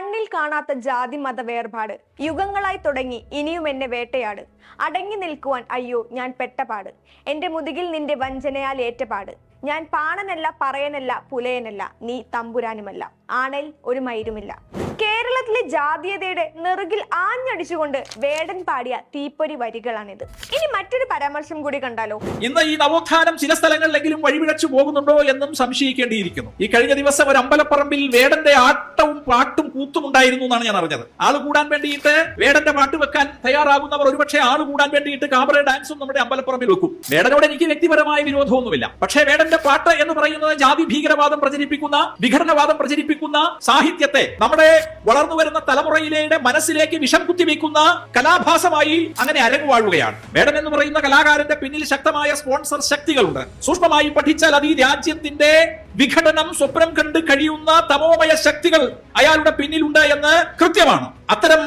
കണ്ണിൽ കാണാത്ത ജാതി മത വേർപാട് യുഗങ്ങളായി തുടങ്ങി ഇനിയും എന്നെ വേട്ടയാട്. അടങ്ങി നിൽക്കുവാൻ അയ്യോ ഞാൻ പെട്ടപാട് എന്റെ മുതുകിൽ നിന്റെ വഞ്ചനയാൽ ഏറ്റപാട് ഞാൻ പാണനല്ല പറയനല്ല പുലയനല്ല. നീ തമ്പുരാനുമല്ല. ആണേൽ ഒരു മയിരുമില്ല. കേരളത്തിലെ ജാതീയതയുടെ നെറുകിൽ ആഞ്ഞടിച്ചുകൊണ്ട് വേടൻ പാടിയ തീപ്പൊരി വരികളാണിത്. ഇനി മറ്റൊരു പരാമർശം കൂടി കണ്ടാലോ? ഇന്ന് ഈ നവോത്ഥാനം ചില സ്ഥലങ്ങളിലെങ്കിലും വഴിപിഴച്ചു പോകുന്നുണ്ടോ എന്നും സംശയിക്കേണ്ടിയിരിക്കുന്നു. ഈ കഴിഞ്ഞ ദിവസം ഒരു അമ്പലപ്പറമ്പിൽ വേടന്റെ ആട്ടവും പാട്ടും കൂത്തും ഉണ്ടായിരുന്നു എന്നാണ് ഞാൻ അറിഞ്ഞത്. ആൾ കൂടാൻ വേണ്ടിയിട്ട് വേടന്റെ പാട്ട് വെക്കാൻ തയ്യാറാകുന്നവർ ഒരുപക്ഷെ ആൾ കൂടാൻ വേണ്ടിയിട്ട് കാബറ ഡാൻസും നമ്മുടെ അമ്പലപ്പറമ്പിൽ വെക്കും. വേടനോട് എനിക്ക് വ്യക്തിപരമായ വിരോധമൊന്നുമില്ല. പക്ഷേ വേടന്റെ പാട്ട് എന്ന് പറയുന്നത് ജാതി ഭീകരവാദം പ്രചരിപ്പിക്കുന്ന വിഘടനവാദം പ്രചരിപ്പിക്കുന്ന സാഹിത്യത്തെ നമ്മുടെ വളർന്നു വരുന്ന തലമുറയിലെ മനസ്സിലേക്ക് വിഷം കുത്തിവെക്കുന്ന കലാഭാസമായി അങ്ങനെ അരങ്ങുവാഴുകയാണ് വേടൻ എന്ന് പറയുന്ന കലാകാരന്റെ പിന്നിൽ ശക്തമായ സ്പോൺസർ ശക്തികളുണ്ട്. സൂക്ഷ്മമായി പഠിച്ചാൽ അത് ഈ രാജ്യത്തിന്റെ വിഘടനം സ്വപ്നം കണ്ട് കഴിയുന്ന തമോമയ ശക്തികൾ അയാളുടെ പിന്നിലുണ്ട് എന്ന് കൃത്യമാണ്. അത്തരം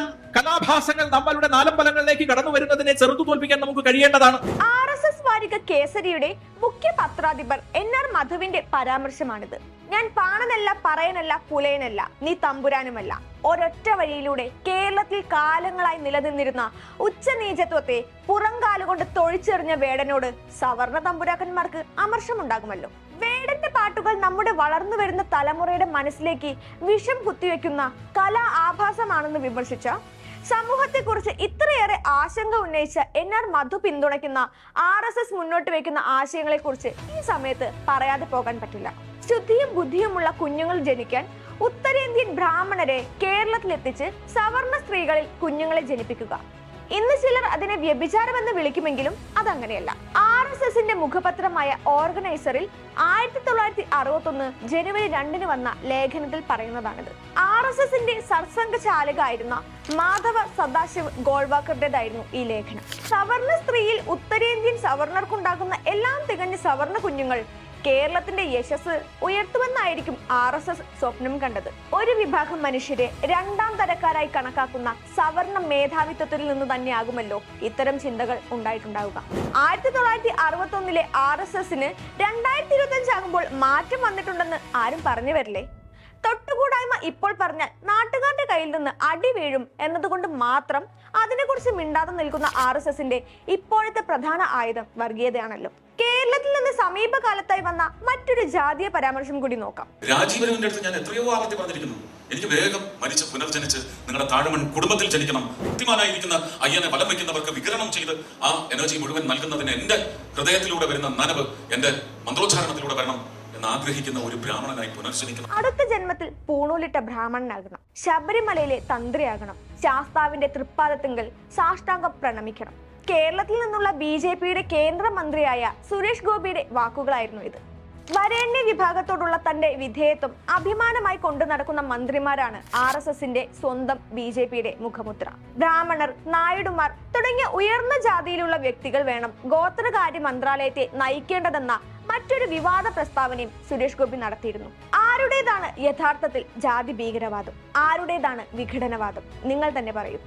കലാഭാസങ്ങൾ നമ്മളുടെ നാലമ്പലങ്ങളിലേക്ക് കടന്നു വരുന്നതിനെ ചെറുത്തു തോൽപ്പിക്കാൻ നമുക്ക് കഴിയേണ്ടതാണ്. ആർ എസ് എസ് വാരിക കേസരിയുടെ മുഖ്യ പത്രാധിപർ എൻ ആർ മധുവിന്റെ പരാമർശമാണിത്. ഞാൻ പാണനല്ല പറയനല്ല പുലയനല്ല നീ തമ്പുരാനുമല്ല. ഒരൊറ്റ വഴിയിലൂടെ കേരളത്തിൽ കാലങ്ങളായി നിലനിന്നിരുന്ന ഉച്ചനീചത്വത്തെ പുറംകാലുകൊണ്ട് തൊഴിച്ചെറിഞ്ഞ വേടനോട് സവർണ തമ്പുരാക്കന്മാർക്ക് അമർഷമുണ്ടാകുമല്ലോ. വേടന്റെ പാട്ടുകൾ നമ്മുടെ വളർന്നു വരുന്ന തലമുറയുടെ മനസ്സിലേക്ക് വിഷം കുത്തിവെക്കുന്ന കലാ ആഭാസമാണെന്ന് വിമർശിച്ച സമൂഹത്തെക്കുറിച്ച് ഇത്രയേറെ ആശങ്ക ഉന്നയിച്ച എൻ ആർ മധു പിന്തുണയ്ക്കുന്ന ആർ എസ് എസ് മുന്നോട്ട് വയ്ക്കുന്ന ആശയങ്ങളെക്കുറിച്ച് ഈ സമയത്ത് പറയാതെ പോകാൻ പറ്റില്ല. ശുദ്ധിയും ബുദ്ധിയുമുള്ള കുഞ്ഞുങ്ങൾ ജനിക്കാൻ ഉത്തരേന്ത്യൻ ബ്രാഹ്മണരെ കേരളത്തിലെത്തിച്ച് സവർണ സ്ത്രീകളിൽ കുഞ്ഞുങ്ങളെ ജനിപ്പിക്കുക. ഇന്ന് ചിലർ അതിനെ വ്യഭിചാരമെന്ന് വിളിക്കുമെങ്കിലും അതങ്ങനെയല്ല. ആർ എസ് മുഖപത്രമായ ഓർഗനൈസറിൽ ആയിരത്തി തൊള്ളായിരത്തി അറുപത്തി ഒന്ന് ജനുവരി രണ്ടിന് വന്ന ലേഖനത്തിൽ പറയുന്നതാണിത്. ആർ എസ് എസിന്റെ സർസംഘ ചാലകായിരുന്ന മാധവ സദാശിവ് ഗോൾവാക്കറുടേതായിരുന്നു ഈ ലേഖനം. സവർണ സ്ത്രീയിൽ ഉത്തരേന്ത്യൻ സവർണർക്കുണ്ടാകുന്ന എല്ലാം തികഞ്ഞ സവർണ കുഞ്ഞുങ്ങൾ കേരളത്തിന്റെ യശസ് ഉയർത്തുമെന്നായിരിക്കും ആർ എസ് എസ് സ്വപ്നം കണ്ടത്. ഒരു വിഭാഗം മനുഷ്യരെ രണ്ടാം തരക്കാരായി കണക്കാക്കുന്ന സവർണ മേധാവിത്വത്തിൽ നിന്ന് തന്നെയാകുമല്ലോ ഇത്തരം ചിന്തകൾ ഉണ്ടായിട്ടുണ്ടാവുക. ആയിരത്തി തൊള്ളായിരത്തി അറുപത്തി ഒന്നിലെ ആർ എസ് എസിന് രണ്ടായിരത്തി ഇരുപത്തി അഞ്ചാകുമ്പോൾ മാറ്റം വന്നിട്ടുണ്ടെന്ന് ആരും പറഞ്ഞു വരില്ലേ? തൊട്ടുകൂടായ്മ ഇപ്പോൾ പറഞ്ഞാൽ നാട്ടുകാരുടെ കയ്യിൽ നിന്ന് അടി വീഴും എന്നതുകൊണ്ട് മാത്രം അതിനെക്കുറിച്ച് മിണ്ടാതെ നിൽക്കുന്ന ആർ എസ് എസിന്റെ ഇപ്പോഴത്തെ പ്രധാന ആയുധം വർഗീയതയാണല്ലോ. കേരളത്തിൽ നിന്ന് സമീപകാലത്തായി വന്ന മറ്റൊരു ജാതീയ പരാമർശം കൂടി നോക്കാം. രാജീവരവിന്റെ അടുത്ത് ഞാൻ എത്രയോ ആവർത്തി പറഞ്ഞിരിക്കുന്നു. എനിക്ക് വേഗം മരിച്ച് പുനർജനിച്ച് നിങ്ങളുടെ താഴ്മൺ കുടുംബത്തിൽ ജനിക്കണം. ബുദ്ധിമാനായിരിക്കുന്ന അയ്യനെ വലം വയ്ക്കുന്നവർക്ക് വികരണം ചെയ്ത് ആ എനർജി മുഴുവൻ നൽകുന്നതിന് എന്റെ ഹൃദയത്തിലൂടെ വരുന്ന നനവ് എന്റെ മന്ത്രോച്ചാരണത്തിലൂടെ വരണം. ആഗ്രഹിക്കുന്ന ഒരു ബ്രാഹ്മണനായി പുനർജനിക്കണം. അടുത്ത ജന്മത്തിൽ പൂണൂലിട്ട ബ്രാഹ്മണനാകണം. ശബരിമലയിലെ തന്ത്രിയാകണം. ശാസ്താവിന്റെ തൃപ്പാദത്തിങ്കൽ സാഷ്ടാംഗം പ്രണമിക്കണം. കേരളത്തിൽ നിന്നുള്ള ബി ജെ പിയുടെ കേന്ദ്രമന്ത്രിയായ സുരേഷ് ഗോപിയുടെ വാക്കുകളായിരുന്നു ഇത്. വരേണ്യ വിഭാഗത്തോടുള്ള തന്റെ വിധേയത്വം അഭിമാനമായി കൊണ്ടു നടക്കുന്ന മന്ത്രിമാരാണ് ആർ എസ് എസിന്റെ സ്വന്തം ബി ജെ പിയുടെ മുഖമുദ്ര. ബ്രാഹ്മണർ നായിഡുമാർ തുടങ്ങിയ ഉയർന്ന ജാതിയിലുള്ള വ്യക്തികൾ വേണം ഗോത്രകാര്യ മന്ത്രാലയത്തെ നയിക്കേണ്ടതെന്ന മറ്റൊരു വിവാദ പ്രസ്താവനയും സുരേഷ് ഗോപി നടത്തിയിരുന്നു. ആരുടേതാണ് യഥാർത്ഥത്തിൽ ജാതി ഭീകരവാദം? ആരുടേതാണ് വിഘടനവാദം? നിങ്ങൾ തന്നെ പറയൂ.